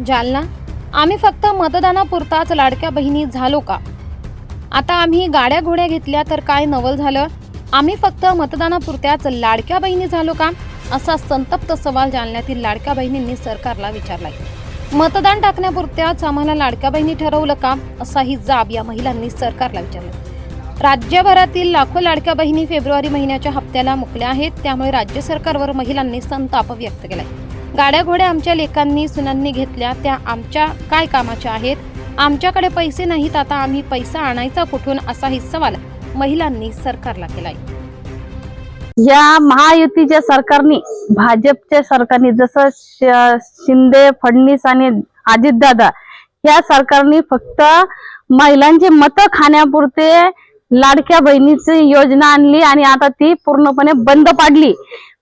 जालना? आम्ही फक्त मतदानापुरताच लाडक्या बहिणी झालो का? आता आम्ही गाड्या घोड्या घेतल्या तर काय नवल झालं? आम्ही फक्त मतदानापुरत्याच लाडक्या बहिणी झालो का? असा संतप्त सवाल जालन्यातील लाडक्या बहिणींनी सरकारला विचारलाय. मतदान टाकण्यापुरत्याच आम्हाला लाडक्या बहिणी ठरवलं का? असाही जाब या महिलांनी सरकारला विचारला राज्यभरातील लाखो लाडक्या बहिणी फेब्रुवारी महिन्याच्या हप्त्याला मुकल्या आहेत त्यामुळे राज्य सरकारवर महिलांनी संताप व्यक्त केलाय. गाड्या घोड्या आमच्या लेखांनी सुनांनी घेतल्या. त्या आमच्या काय कामाच्या आहेत? आमच्याकडे पैसे नाहीत आता आम्ही पैसा आणायचा कुठून? असाही सवाल महिलांनी सरकारला केलाय. या महायुतीच्या सरकारने भाजपच्या सरकारने जसं शिंदे फडणवीस आणि अजितदादा या सरकारने फक्त महिलांचे मत खाण्यापुरते लाडक्या बहिणीची योजना आणली आणि आता ती पूर्णपणे बंद पाडली.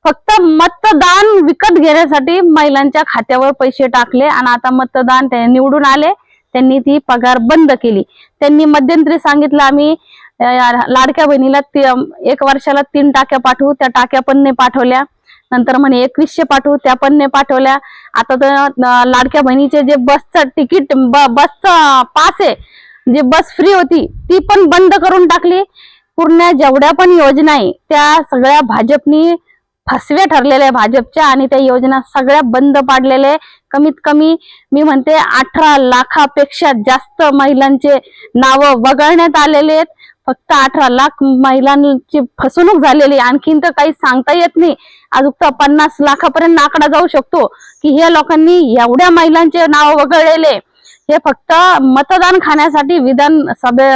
फक्त मतदान विकत घेण्यासाठी महिलांच्या खात्यावर पैसे टाकले आणि आता मतदान ते निवडून आले. त्यांनी ती पगार बंद केली. त्यांनी मध्यंतरी सांगितलं आम्ही लाडक्या बहिणीला ती- एक वर्षाला तीन टाक्या पाठवू. त्या टाक्या पण नाही पाठवल्या. नंतर म्हणे एकवीसशे पाठवू. त्या पण नाही पाठवल्या. आता तर लाडक्या बहिणीचे जे बसचं तिकीट ब- बसचं पास आहे जे बस फ्री होती ती पण बंद करून टाकली. पूर्ण जेवढ्या पण योजना आहे त्या सगळ्या भाजपनी फसवे ठरलेले आहे भाजपच्या आणि त्या योजना सगळ्या बंद पाडलेले कमीत कमी मी म्हणते अठरा लाखापेक्षा जास्त महिलांचे नाव वगळण्यात आलेले आहेत. फक्त अठरा लाख महिलांची फसवणूक झालेली आहे. आणखीन तर काही सांगता येत नाही. अजून तर पन्नास लाखापर्यंत आकडा जाऊ शकतो. की ह्या लोकांनी एवढ्या महिलांचे नाव वगळलेले हे फक्त मतदान खाण्यासाठी विधानसभे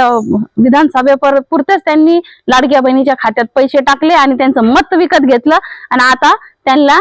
विधानसभे पुरतेच त्यांनी लाडक्या बहिणीच्या खात्यात पैसे टाकले आणि त्यांचं मत विकत घेतलं. आणि आता त्यांना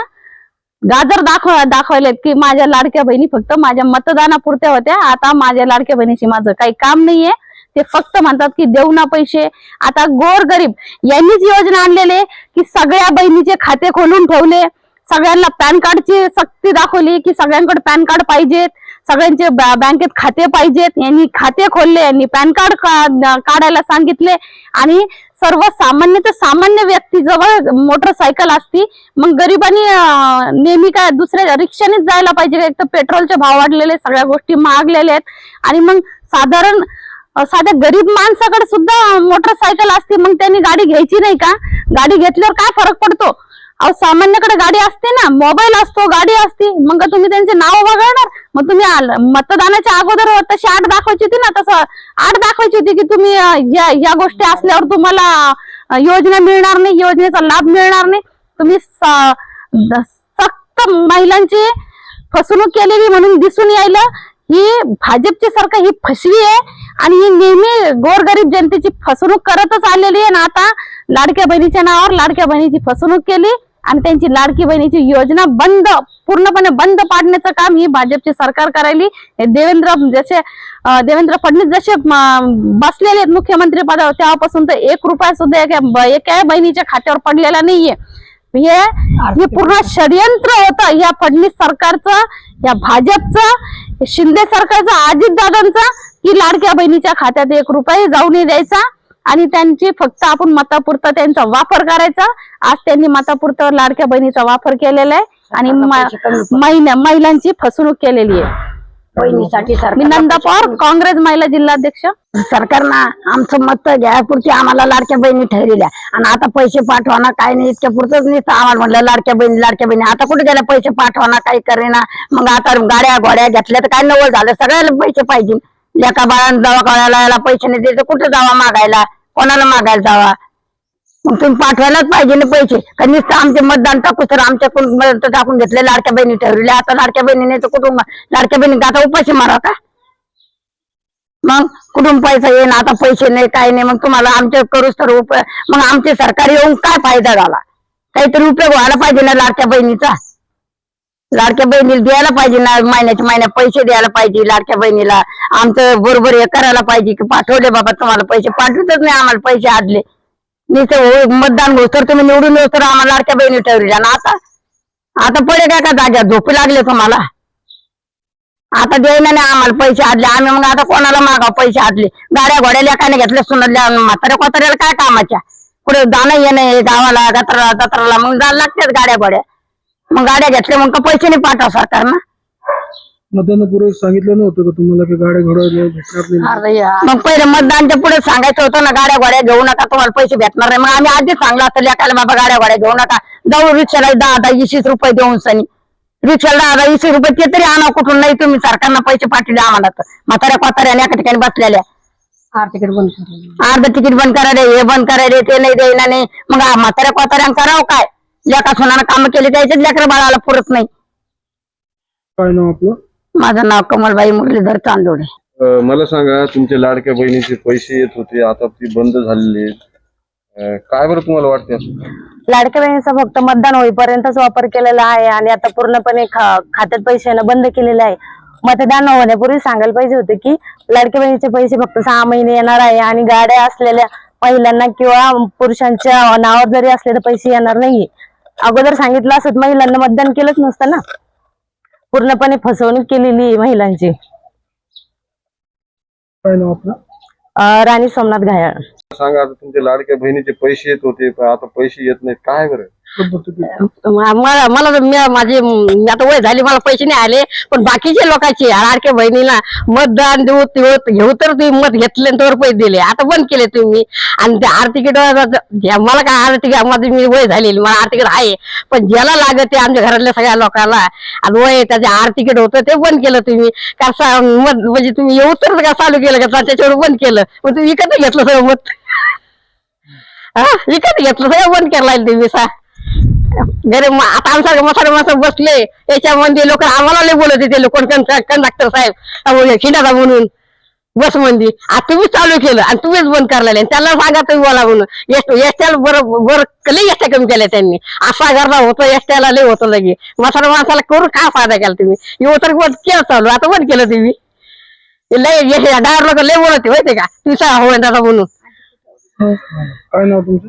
गाजर दाखव दाखवलेत की माझ्या लाडक्या बहिणी फक्त माझ्या मतदानापुरत्या होत्या. आता माझ्या लाडक्या बहिणीशी माझं काही काम नाहीये. ते फक्त म्हणतात की देऊ ना पैसे. आता गोर गरीब यांनीच योजना आणलेले की सगळ्या बहिणीचे खाते खोलून ठेवले. सगळ्यांना पॅन कार्डची सक्ती दाखवली की सगळ्यांकडे पॅन कार्ड पाहिजेत. सगळ्यांचे बॅ- बँकेत खाते पाहिजेत. यांनी खाते खोलले यांनी पॅन कार्ड का- काढायला सांगितले. आणि सर्वसामान्य ते सामान्य व्यक्ती जवळ मोटरसायकल असती मग गरिबांनी नेहमी काय दुसऱ्या रिक्षानेच जायला पाहिजे. एक तर पेट्रोलचे भाव वाढलेले सगळ्या गोष्टी महागलेल्या आहेत. आणि मग साधारण साध्या गरीब माणसाकडे सुद्धा मोटरसायकल असते मग त्यांनी गाडी घ्यायची नाही का? गाडी घेतल्यावर काय फरक पडतो? अहो सामान्याकडे गाडी असते ना मोबाईल असतो गाडी असते. मग तुम्ही त्यांचे नाव वगळणार? मग तुम्ही मतदानाच्या अगोदर तशी आठ दाखवायची होती ना तसं आठ दाखवायची होती की तुम्ही या या गोष्टी असल्यावर तुम्हाला योजना मिळणार नाही योजनेचा लाभ मिळणार नाही. तुम्ही स- द- सक्त महिलांची फसवणूक केलेली म्हणून दिसून यायला ही भाजपची सरकार ही फसवी आहे आणि ही नेहमी गोरगरीब जनतेची फसवणूक करतच आलेली आहे. ना आता लाडक्या बहिणीच्या नावावर लाडक्या बहिणीची फसवणूक केली. आणि त्यांची लाडकी बहिणीची योजना बंद पूर्णपणे बंद पाडण्याचं काम ही भाजपची सरकार करायली. हे देवेंद्र जसे देवेंद्र फडणवीस जसे बसलेले आहेत मुख्यमंत्री पदावर तेव्हापासून तर एक रुपया सुद्धा एका बहिणीच्या खात्यावर पडलेला नाहीये. हे हे पूर्ण षडयंत्र होतं. या फडणवीस सरकारचं या भाजपचं शिंदे सरकारचं अजितदादांचं की लाडक्या बहिणीच्या खात्यात एक रुपये जाऊ नाही द्यायचा. आणि त्यांची फक्त आपण मतापुरता त्यांचा वापर करायचा. आज त्यांनी मतापुरता लाडक्या बहिणीचा वापर केलेला आहे आणि महिला महिलांची फसवणूक केलेली आहे. बहिणीसाठी मी नंदा पवार काँग्रेस महिला जिल्हाध्यक्ष. सरकारनं आमचं मत घ्यापुरती आम्हाला लाडक्या बहिणी ठरलेल्या. आणि आता पैसे पाठवाना काय नाही इतक्या पुरतच नाही आम्हाला म्हटलं लाडक्या बहिणी लाडक्या बहिणी. आता कुठे गेल्या? पैसे पाठवाना काही करेना. मग आता गाड्या गोड्या घेतल्या तर काय नवल झालं? सगळ्याला पैसे पाहिजे. लेका बाळांना दवाखान्याला याला पैसे नाही द्यायचे कुठे जावा मागायला? कोणाला मागायला जावा? मग तुम्ही पाठवायलाच पाहिजे ना पैसे. का नुसतं आमचे मतदान टाकू तर आमच्याकडून मत टाकून घेतले. लाडक्या बहिणी ठरवले आता लाडक्या बहिणीने तर कुठून लाडक्या बहिणी आता उपाशी मारा का? मग कुठून पैसा येईन? आता पैसे नाही काही नाही. मग तुम्हाला आमचे करूच तर उप मग आमचे सरकार येऊन काय फायदा झाला? काहीतरी उपयोग व्हायला पाहिजे ना लाडक्या बहिणीचा? लाडक्या बहिणीला द्यायला पाहिजे ना महिन्याच्या महिन्यात पैसे द्यायला पाहिजे लाडक्या बहिणीला. आमचं बरोबर हे करायला पाहिजे की पाठवले बाबा तुम्हाला पैसे. पाठवतच नाही आम्हाला पैसे आदले. नुसतं हो, मतदान होत तर तुम्ही निवडून येऊ तर आम्हाला लाडक्या बहिणी ठेवली आणि आता आता पडे काय का जाग्यात? झोपी लागले तुम्हाला. आता देईना नाही आम्हाला पैसे आदले. आम्ही मग आता कोणाला मागा पैसे आदले? गाड्या घोड्या एकाने घेतल्या सुनातल्या म्हाताऱ्या कोताऱ्याला काय कामाच्या? कुठे जाणं येणं गावाला जत्राला जत्राला. मग जायला लागतात गाड्या घोड्या मग गाड्या घेतल्या मग का पैसे नाही पाठवा सरकार ना मतदानापूर्वी सांगितलं नव्हतं का तुम्हाला की गाड्या घोड्या भेटणार नाही? मग पहिले मतदानच्या पुढे सांगायचं होतं ना गाड्या गोड्या घेऊ नका तुम्हाला पैसे भेटणार नाही. मग आम्ही आधीच सांगलं असतं लेकाला बाबा गाड्या गोड्या घेऊ नका. जाऊ रिक्षाला दहा दहा वीस रुपये देऊन सनी. रिक्षाला दहा दहा वीस रुपये ते तरी आणा कुठून नाही तुम्ही सरकारनं पैसे पाठवले आम्हाला तर. म्हाताऱ्या कोताऱ्या एका ठिकाणी बसलेल्या. अर्ध तिकीट बंद करायला हे बंद करायला ते नाही देईना नाही मग आ- म्हाताऱ्या कोताऱ्या करावं काय? लेका सोनानं कामं केली त्याच्यात लेकरं बाळाला पुरत नाही. काय नाव आपलं? माझं नाव कमलबाई मुरलीधर चांदोडे. अ, मला सांगा तुमच्या लाडक्या बहिणीचे पैसे येत होते आता ती बंद झालेली आहेत. अ, काय बरं तुम्हाला वाटते असं? लाडक्या बहिणीचा फक्त मतदान होईपर्यंतच वापर केलेला आहे आणि आता पूर्णपणे खा- खात्यात पैसे येणं बंद केलेलं आहे. मतदान होण्यापूर्वी सांगायला पाहिजे होते की लाडक्या बहिणीचे पैसे फक्त सहा महिने येणार आहे आणि गाड्या असलेल्या महिलांना किंवा पुरुषांच्या नावावर जरी असले तर पैसे येणार नाहीये. अगोदर सांगितलं असत महिलांना मतदान केलंच नसतं ना. पूर्णपणे फसवणूक केलेली आहे महिलांची. काय नाव आपलं? अं, राणी सोमनाथ घायाळ. सांगा आता तुमच्या लाडक्या बहिणीचे पैसे येत होते पण आता पैसे येत नाहीत. काय बरं? मला मला तर मी- माझी मी आता वय झाली मला पैसे नाही आले पण बाकीचे लोकांचे आडके बहिणीला मतदान देऊ देऊ घेऊ तर तुम्ही मत घेतले तर पैसे दिले. आता बंद केले तुम्ही. आणि ते आर्थिक मला काय आर्थिक माझी मी वय झालेली मला आर्थिक आहे पण ज्याला लागत ते आमच्या घरातल्या सगळ्या लोकांना आणि वय त्याचे आर्थिक होतं ते बंद केलं तुम्ही. कसं मत म्हणजे तुम्ही येऊ तर का चालू केलं का? त्याच्यावर बंद केलं. मग तुम्ही विकत घेतलं सगळं मत. हा विकत घेतलं सगळं बंद केलं तुम्ही सा. गरीब आता आमच्या मसाले मसाले बसले. याच्यामध्ये लोक आम्हाला लय बोलत होते लोक कंडक्टर साहेब? खिंडाचा म्हणून. बसमध्ये आता तुम्हीच चालू केलं आणि तुम्हीच बंद करलेले त्याला सांगा तुम्ही बोला म्हणून. एस एसट्याला बरं बरं लई एसट्या कमी केल्या त्यांनी. असा गरजा होतो एसट्याला लय होतं लगे. मसाला माणसाला करून काय फायदा केला तुम्ही? येऊ तर बंद केलं चालू आता बंद केलं तुम्ही. लय डायवर लोक लय बोलत होते का? तुम्ही सांगा हो म्हणून. काय नाव तुमचं?